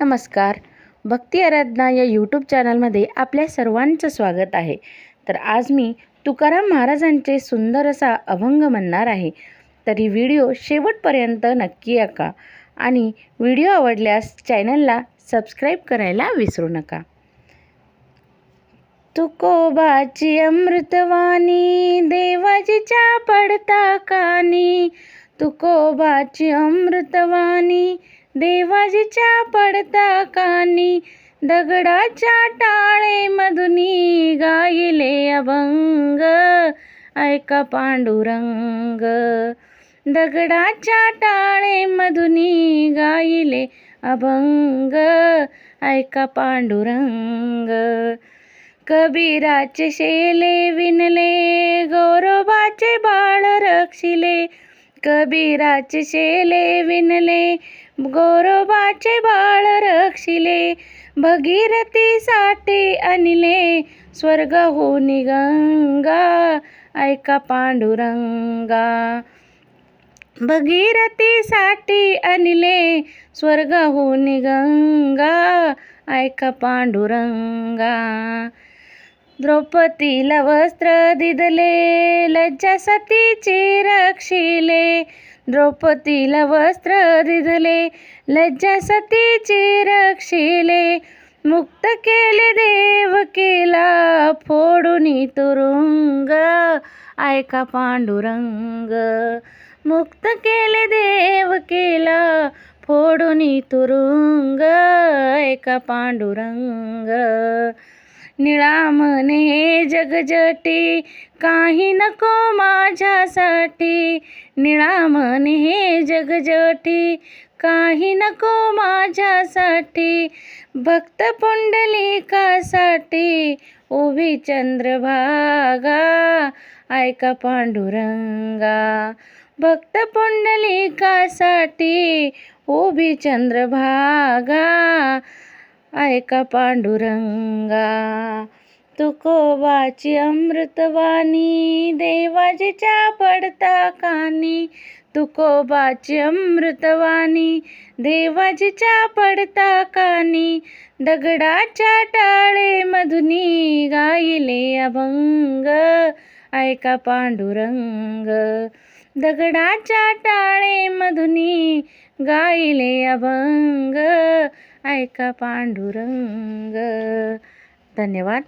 नमस्कार. भक्ती आराधना या यूट्यूब चॅनलमध्ये आपल्या सर्वांचं स्वागत आहे. तर आज मी तुकाराम महाराजांचे सुंदर असा अभंग म्हणणार आहे. तरी व्हिडिओ शेवटपर्यंत नक्की ऐका आणि व्हिडिओ आवडल्यास चॅनलला सबस्क्राईब करायला विसरू नका. तुकोबाची अमृतवाणी देवाजीच्या पडता कानी तुकोबाची अमृतवाणी देवाजीच्या पडता कानी दगडाच्या टाळे मधुनी गायले अभंग. ऐका पांडुरंग दगडाच्या टाळे मधुनी गायले अभंग. ऐका पांडुरंग कबीराचे शेले विनले गौरवाचे बाळ रक्षिले कबीराचे शेले विणले गौरवाचे बाळ रक्षिले भगीरथी साठी अनिले हो गंगा ऐका पांडुरंगा. भगीरथीसाठी अनिले स्वर्ग हो गंगा ऐका पांडुरंगा. द्रौपदीला वस्त्र दिदले लज्जा सतीची रक्षिले. द्रौपदीला वस्त्र दिदले लज्जा सतीची रक्षिले. मुक्त केले देव केला फोडून तुरुंग. ऐका पांडुरंग मुक्त केले देव केला फोडून तुरुंग. ऐका पांडुरंग निळामने हे जगजटी काही नको माझ्यासाठी. निळामन हे जगजटी काही नको माझ्यासाठी. भक्त पुंडलिकासाठी उभी चंद्रभागा ऐका पांडुरंगा. भक्त पुंडलिकासाठी उभी चंद्रभागा ऐका पांडुरंगा तुकोबाची अमृतवाणी देवाजीच्या पडता कानी. तुकोबाची अमृतवाणी देवाजीच्या पडता कानी. दगडाच्या टाळे मधुनी गायले अभंग. ऐका पांडुरंग दगडाच्या टाळे मधुनी गायले अभंग. ऐका पांडुरंग. धन्यवाद.